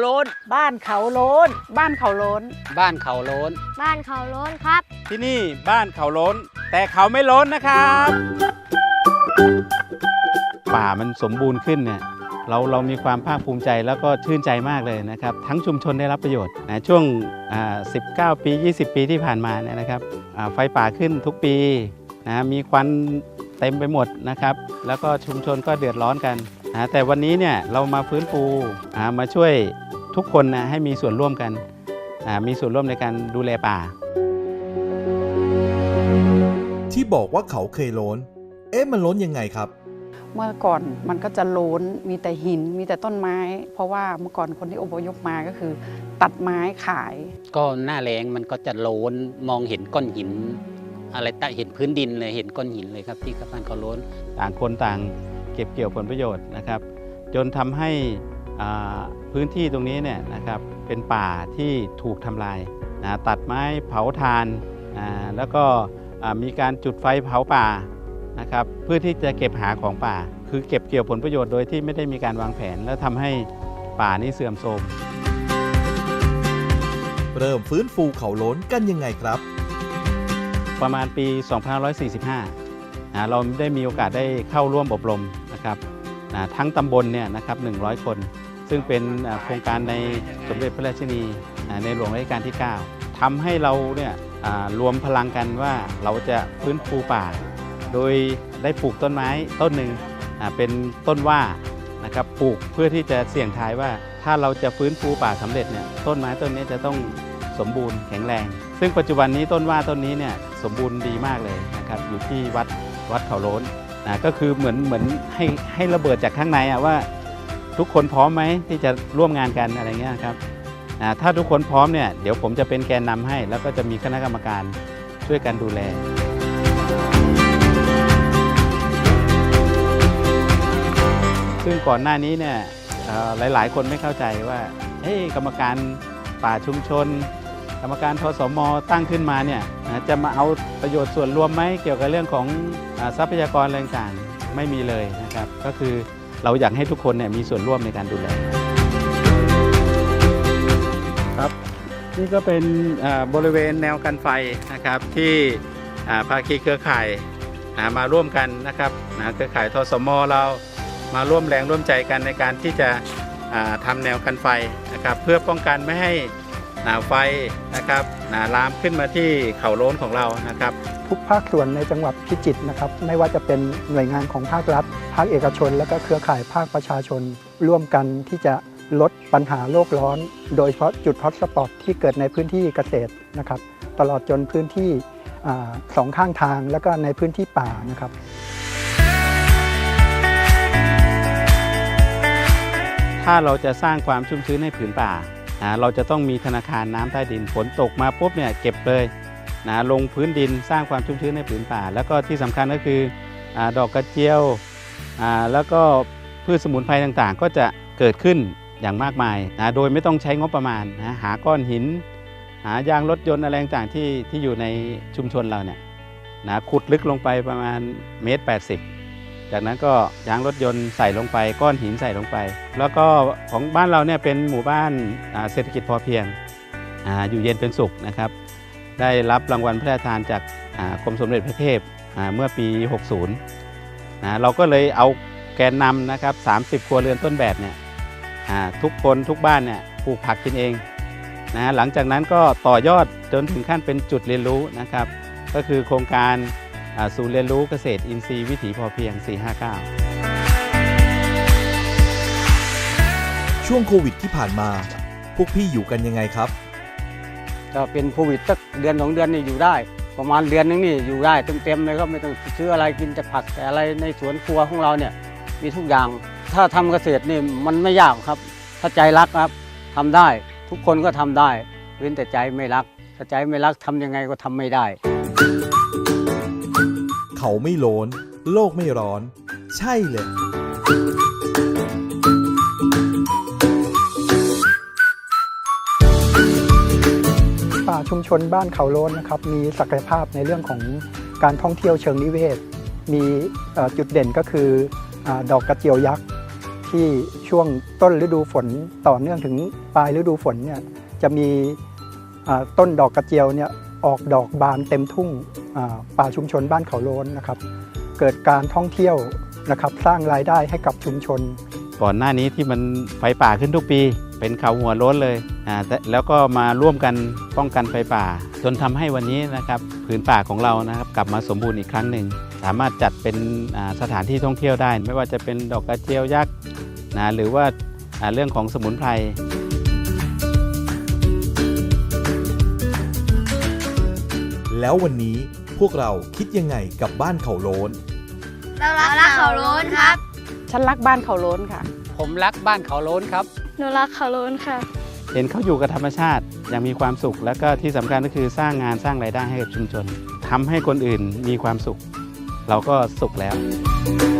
โล้น บ้านเขาโล้น บ้านเขาโล้น บ้านเขาโล้น บ้านเขาโล้นครับ ที่นี่บ้านเขาโล้น แต่เขาไม่โล้นนะครับ ป่ามันสมบูรณ์ขึ้นเนี่ยเราเรามีความภาคภูมิใจแล้วก็ชื่นใจมากเลยนะครับ ทั้งชุมชนได้รับประโยชน์นะช่วงอ่า19 ปี 20 ปีที่ผ่านมาเนี่ยนะครับอ่าไฟป่าขึ้นทุกปีนะมีควันเต็มไปหมดนะครับ แล้วก็ชุมชนก็เดือดร้อนกันนะแต่วันนี้เนี่ยเรามาฟื้นฟูอ่ามาช่วย ทุกคนนะให้มีส่วนร่วมกันอ่ามีส่วนร่วมในการดูแลป่า ที่บอกว่าเขาเคยโล้น เอ๊ะมันล้นยังไงครับ เมื่อก่อนมันก็จะโล้นมีแต่หินมีแต่ต้นไม้ เพราะว่าเมื่อก่อนคนที่อพยพมาก็คือ ตัดไม้ขาย ก็หน้าแรงมันก็จะโล้นมองเห็นก้อนหิน อะไรตะเห็นพื้นดินเลยเห็นก้อนหินเลยครับ ที่บ้านเขาโล้นต่างคนต่างเก็บเกี่ยวผลประโยชน์นะครับ จนทำให้อ่า พื้นที่ตรงนี้เนี่ยนะครับเป็นป่าที่ถูกทำลายนะตัดไม้เผาทานอ่าแล้วก็อ่ามีการจุดไฟเผาป่านะครับเพื่อที่จะเก็บหาของป่า คือเก็บเกี่ยวผลประโยชน์โดยที่ไม่ได้มีการวางแผน แล้วทำให้ป่านี้เสื่อมโทรมเริ่มฟื้นฟูเขาโล้นกันยังไงครับ ประมาณปี 2545นะเราได้มีโอกาสได้เข้าร่วมอบรมนะครับนะทั้งตำบลเนี่ยนะครับ100 คน ซึ่งเป็นโครงการในสมเด็จพระราชินีในหลวงรัชกาลที่ 9ทำให้เราเนี่ยรวมพลังกันว่าเราจะฟื้นฟูป่า โดยได้ปลูกต้นไม้ต้นหนึ่งเป็นต้นว่านะครับปลูกเพื่อที่จะเสี่ยงทายว่า ถ้าเราจะฟื้นฟูป่าสำเร็จเนี่ยต้นไม้ต้นนี้จะต้องสมบูรณ์แข็งแรง ซึ่งปัจจุบันนี้ต้นว่าต้นนี้เนี่ยสมบูรณ์ดีมากเลยนะครับอยู่ที่วัดวัดเขาโล้นนะก็คือเหมือนเหมือนให้ให้ระเบิดจากข้างในอะว่า ทุกคนพร้อมไหมที่จะร่วมงานกันอะไรเงี้ยครับถ้าทุกคนพร้อมเนี่ยเดี๋ยวผมจะเป็นแกนนำให้ แล้วก็จะมีคณะกรรมการช่วยกันดูแลซึ่งก่อนหน้านี้เนี่ยหลาย ๆ คนไม่เข้าใจว่าเฮ้ยกรรมการป่าชุมชน กรรมการทสมตั้งขึ้นมาเนี่ยจะมาเอาประโยชน์ส่วนรวมไหมเกี่ยวกับเรื่องของทรัพยากรอะไรต่างไม่มีเลยนะครับ ก็คือ เราอยากให้ทุกคนเนี่ยมีส่วนร่วมในการดูแลครับนี่ก็เป็นบริเวณแนวกันไฟนะครับที่ภาคีเครือข่ายมาร่วมกันนะครับเครือข่ายทสมเรามาร่วมแรงร่วมใจกันในการที่จะอ่าทำแนวกันไฟนะครับเพื่อป้องกันไม่ให้ อ่าไฟนะครับอ่าลามขึ้นมาที่เขาโล้นของเรานะครับ ทุกภาคส่วนในจังหวัดพิจิตรนะครับ ไม่ว่าจะเป็นหน่วยงานของภาครัฐ ภาคเอกชน และก็เครือข่ายภาคประชาชน ร่วมกันที่จะลดปัญหาโลกร้อน โดยเฉพาะจุดฮอตสปอตที่เกิดในพื้นที่เกษตรนะครับ ตลอดจนพื้นที่อาสองข้างทางแล้วก็ในพื้นที่ป่านะครับถ้าเราจะสร้างความชุ่มชื้นให้ผืนป่า อ่าเราจะต้องมีธนาคารน้ำใต้ดินฝนตกมาปุ๊บเนี่ยเก็บเลยนะลงพื้นดินสร้างความชุ่มชื้นให้ผืนป่า แล้วก็ที่สำคัญก็คืออดอกกระเจียวแล้วก็พืชสมุนไพรต่างๆ ก็จะเกิดขึ้นอย่างมากมายนะโดยไม่ต้องใช้งบประมาณนะหาก้อนหิน หายางรถยนต์อะไรต่างๆที่ที่อยู่ในชุมชนเราเนี่ยนะขุดลึกลงไปประมาณเมตร80 จากนั้นก็ยางรถยนต์ใส่ลงไป ก้อนหินใส่ลงไป แล้วก็ของบ้านเราเนี่ยเป็นหมู่บ้านาเศรษฐกิจพอเพียงออยู่เย็นเป็นสุขนะครับ ได้รับรางวัลพระราชทานจากกรมสมเด็จพระเทพเมื่อปี 60นะเราก็เลยเอาแกนนำนะครับ 30 ครัวเรือนต้นแบบเนี่ยทุกคนทุกบ้านเนี่ยปลูกผักกินเองนะหลังจากนั้นก็ต่อยอดจนถึงขั้นเป็นจุดเรียนรู้นะครับ ก็คือโครงการ ศูนย์เรียนรู้เกษตรอินทรีย์วิถีพอเพียง 459 ช่วงโควิดที่ผ่านมา พวกพี่อยู่กันยังไงครับก็เป็นโควิดสักเดือนสองเดือนนี่อยู่ได้ ประมาณเดือนนึงนี่อยู่ได้เต็มๆเลยครับไม่ต้องซื้ออะไรกินแต่ผักแต่อะไรในสวนครัวของเราเนี่ยมีทุกอย่าง ถ้าทำเกษตรนี่มันไม่ยากครับ ถ้าใจรักครับทำได้ทุกคนก็ทำได้ เว้นแต่ใจไม่รักถ้าใจไม่รักทำยังไงก็ทำไม่ได้ เขาไม่โลน โลกไม่ร้อน ใช่เลย ป่าชุมชนบ้านเขาโล้นนะครับมีศักยภาพในเรื่องของการท่องเที่ยวเชิงนิเวศ มีจุดเด่นก็คืออดอกกระเจียวยักษ์ที่ช่วงต้นฤดูฝนต่อเนื่องถึงปลายฤดูฝนเนี่ยจะมีต้นดอกกระเจียวเนี่ย ออกดอกบานเต็มทุ่งป่าชุมชนบ้านเขาโลนนะครับ เกิดการท่องเที่ยวนะครับสร้างรายได้ให้กับชุมชน ก่อนหน้านี้ที่มันไฟป่าขึ้นทุกปี เป็นเขาหัวโล้นเลยอ่าแต่แล้วก็มาร่วมกันป้องกันไฟป่า จนทำให้วันนี้นะครับผืนป่าของเรานะครับกลับมาสมบูรณ์อีกครั้งหนึ่งสามารถจัดเป็นสถานที่ท่องเที่ยวได้ ไม่ว่าจะเป็นดอกกระเจียวยักษ์นะหรือว่าเรื่องของสมุนไพร แล้ววันนี้พวกเราคิดยังไงกับบ้านเขาโล้น เรารักเขาโล้นครับ ฉันรักบ้านเขาโล้นค่ะ ผมรักบ้านเขาโล้นครับ หนูรักเขาโล้นค่ะ เห็นเขาอยู่กับธรรมชาติอย่างมีความสุข แล้วก็ที่สำคัญก็คือสร้างงานสร้างรายได้ให้กับชุมชนทำให้คนอื่นมีความสุข เราก็สุขแล้วเ